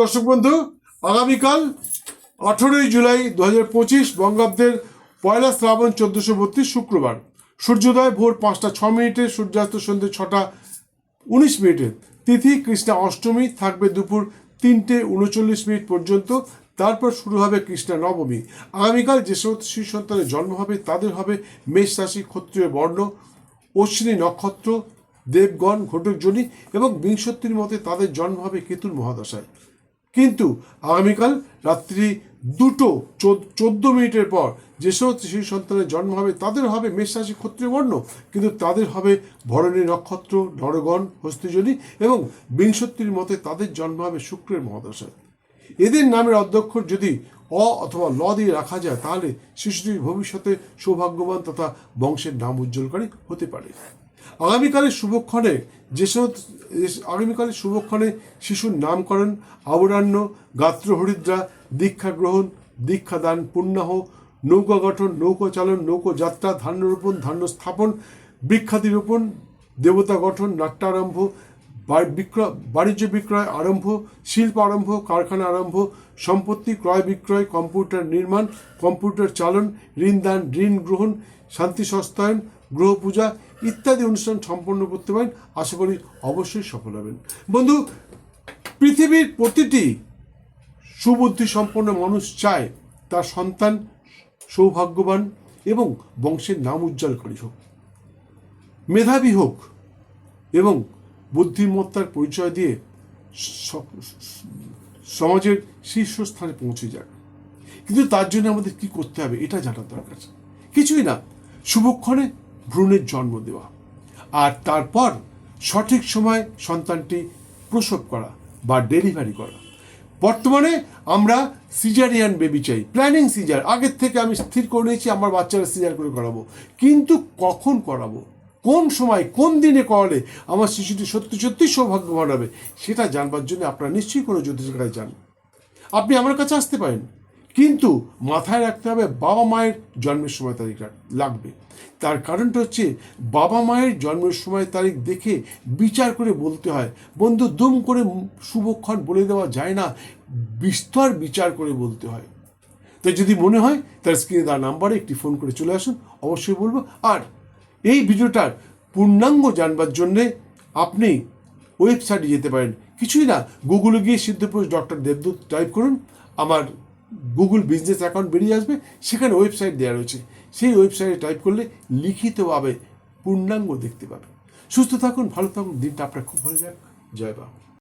দর্শক বন্ধু, আগামীকাল আঠেরোই জুলাই দু হাজার পঁচিশ বঙ্গাব্দের পয়লা শ্রাবণ চোদ্দশো বত্রিশ শুক্রবার। সূর্যোদয় ভোর পাঁচটা ছ মিনিটে, সূর্যাস্ত সন্ধ্যে ছটা উনিশ মিনিটে। তিথি কৃষ্ণা অষ্টমী থাকবে দুপুর তিনটে উনচল্লিশ মিনিট পর্যন্ত, তারপর শুরু হবে কৃষ্ণা নবমী। আগামীকাল যে সমস্ত শিশু সন্তানের জন্ম হবে, তাদের হবে মেষ রাশি ক্ষত্রিয় বর্ণ, অশ্বিনী নক্ষত্র, দেবগণ ঘটকজনী এবং বিংশতির মতে তাদের জন্ম হবে কেতুর মহাদশায়। কিন্তু আগামীকাল রাত্রি দুটো, চোদ্দ মিনিটের পর যে শিশু সন্তানের জন্ম হবে, তাদের হবে মেষ রাশি ক্ষত্রিয় বর্ণ কিন্তু তাদের হবে ভরণী নক্ষত্র, নরগণ, হস্তিজনী এবং বিংশতির মতে তাদের জন্ম হবে শুক্রের মহাদশায়। এদের নামের অধ্যক্ষর যদি অ অথবা ল দিয়ে রাখা যায়, তাহলে শিশুটির ভবিষ্যতে সৌভাগ্যবান তথা বংশের নাম উজ্জ্বলকারী হতে পারে। আগামীকালের শুভক্ষণে যে সমস্ত আগামীকালের শুভক্ষণে শিশুর নামকরণ আবরাণ্য গাত্র হরিদ্রা দীক্ষা গ্রহণ দীক্ষাদান, পুণ্যাহ, নৌকা গঠন, নৌকা চালন, নৌকো যাত্রা ধান্য রোপণ ধান্য স্থাপন বৃক্ষাদি রোপণ দেবতা গঠন, নাট্যারম্ভ বিক্রয়, বাণিজ্য বিক্রয় আরম্ভ, শিল্প আরম্ভ, কারখানা আরম্ভ, সম্পত্তি ক্রয় বিক্রয়, কম্পিউটার নির্মাণ, কম্পিউটার চালন, ঋণ দান, ঋণ গ্রহণ, শান্তি সস্তায়ন, গ্রহ পূজা ইত্যাদি অনুষ্ঠান সম্পন্ন করতে পারেন। আশা করি অবশ্যই সফল হবেন। বন্ধু, পৃথিবীর প্রতিটি সুবুদ্ধি সম্পন্ন মানুষ চায় তার সন্তান সৌভাগ্যবান এবং বংশের নাম উজ্জ্বলকারী হোক, মেধাবী হোক এবং বুদ্ধিমত্তার পরিচয় দিয়ে সমাজের শীর্ষস্থানে পৌঁছে যাক। কিন্তু তার জন্য আমাদের কি করতে হবে এটা জানার দরকার কিছুই না, শুভক্ষণে ভ্রূণের জন্ম দেওয়া। আর তারপর সঠিক সময় সন্তানটি প্রসব করা বা ডেলিভারি করা। বর্তমানে আমরা সিজারিয়ান বেবি চাই, প্ল্যানিং সিজার। আগের থেকে আমি স্থির করে নিয়েছি, আমার বাচ্চারা সিজার করে করাবো। কিন্তু কখন করাবো? কোন সময়, কোন দিনে করালে আমার শিশুটি সত্যি সত্যি সৌভাগ্যবান হবে সেটা জানবার জন্য আপনারা নিশ্চয়ই কোনো জ্যোতিষের কাছে যান। আপনি আমার কাছে আসতে পারেন, কিন্তু মাথায় রাখতে হবে বাবা মায়ের জন্মের সময় তারিখ লাগবে। তার কারণটা হচ্ছে বাবা মায়ের জন্মের সময় তারিখ দেখে বিচার করে বলতে হয়, বন্ধু দুম করে শুভক্ষণ বলে দেওয়া যায় না, বিস্তর বিচার করে বলতে হয়। তো যদি মনে হয়, তার স্ক্রিনে দেওয়া নাম্বারে একটি ফোন করে চলে আসুন, অবশ্যই বলব। আর এই ভিডিওটার পূর্ণাঙ্গ জানবার জন্যে আপনি ওয়েবসাইটে যেতে পারেন। কিছুই না, গুগলে গিয়ে সিদ্ধপুরুষ ডক্টর দেবদূত টাইপ করুন, আমার গুগল বিজনেস অ্যাকাউন্ট বেরিয়ে আসবে, সেখানে ওয়েবসাইট দেওয়া রয়েছে। সেই ওয়েবসাইটে টাইপ করলে লিখিতভাবে পূর্ণাঙ্গ দেখতে পাবেন। সুস্থ থাকুন, ভালো থাকুন, দিনটা আপনার খুব ভালো যাক। জয় বাবা